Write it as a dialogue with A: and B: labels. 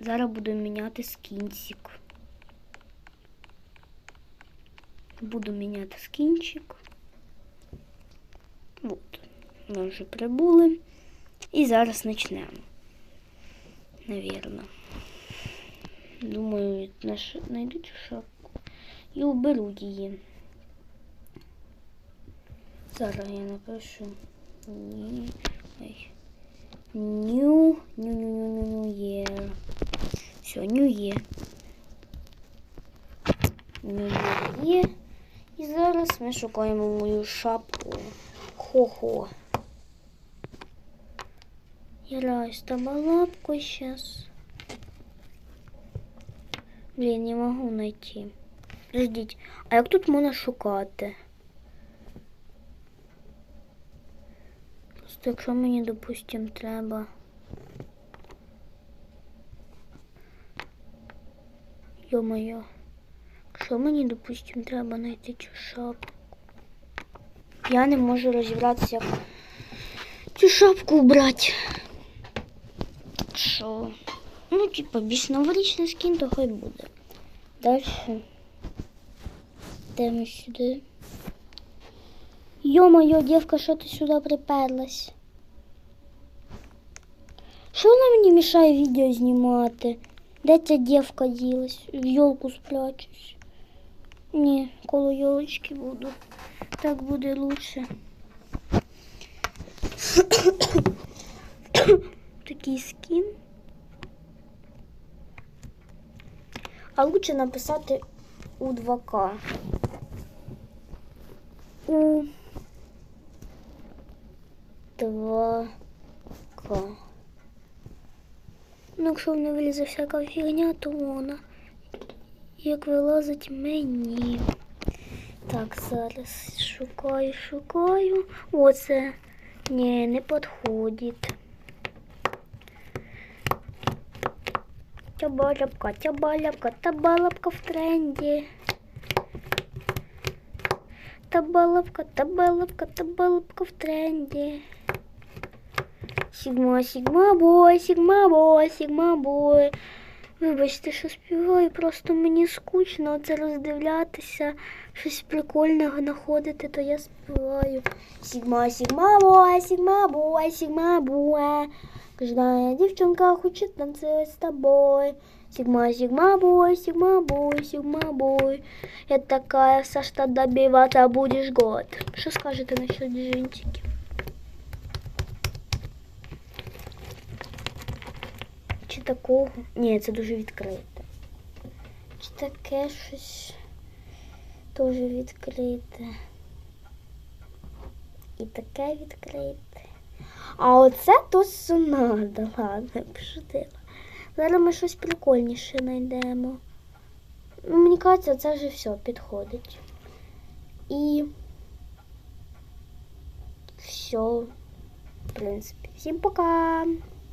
A: Зараз буду міняти скінчик. Буду міняти скінчик. От. Ми вже прибули. І зараз почнемо. Навірно. Думаю, наш... знайду шапку і уберу її. Зараз я напишу. Ні. New, new, new year. Все, new year. New є. І зараз ми шукаємо мою шапку. Хо-хо. Я граю з табалапкою сейчас. Блін, не можу знайти. Подождіть, а як тут можна шукати? Просто якщо мені, допустим, треба. Йо-моє. Якщо мені, допустим, треба знайти цю шапку. Я не можу розібратися, цю шапку убрати. Що? Ну, типа, більш новорічний скін, то хай буде. Далі. Йдемо сюди. Ё-моё, девка, що ти сюди приперлась? Що вона мені мішає відео знімати? Де ця дівка ділась? В йолку спрячусь. Ні, коло йолочки буду. Так буде лучше. Такий скін. А лучше написати у 2К. У 2К. Ну, якщо не вилізе всяка фігня, то вона як вилазить мені. Так, зараз шукаю, шукаю. Оце. Ні, не підходить. Табалапка, табалапка, табалапка в тренді. Табалапка, табалапка, табалапка в тренді. Сігма, сігма бой, сігма бой, сігма бой. Вибачте, що співаю, просто мені скучно це роздивлятися, щось прикольного знаходити, то я співаю. Сігма, сігма бой, сігма бой, сігма бой. Кожна дівчинка хоче танцювати з тобою. Сигма, сигма бой, сигма бой, сигма бой. Я такая, вся, что добиваться будешь год. Що скажете насчет джинсиків? Такого? Ні, це дуже відкрите. Чи таке щось теж відкрите. І таке відкрите. А оце то що надо. Ладно, пошутила. Зараз ми щось прикольніше знайдемо. Ну, мені кажеться, це вже все підходить. І все. В принципі. Всім пока!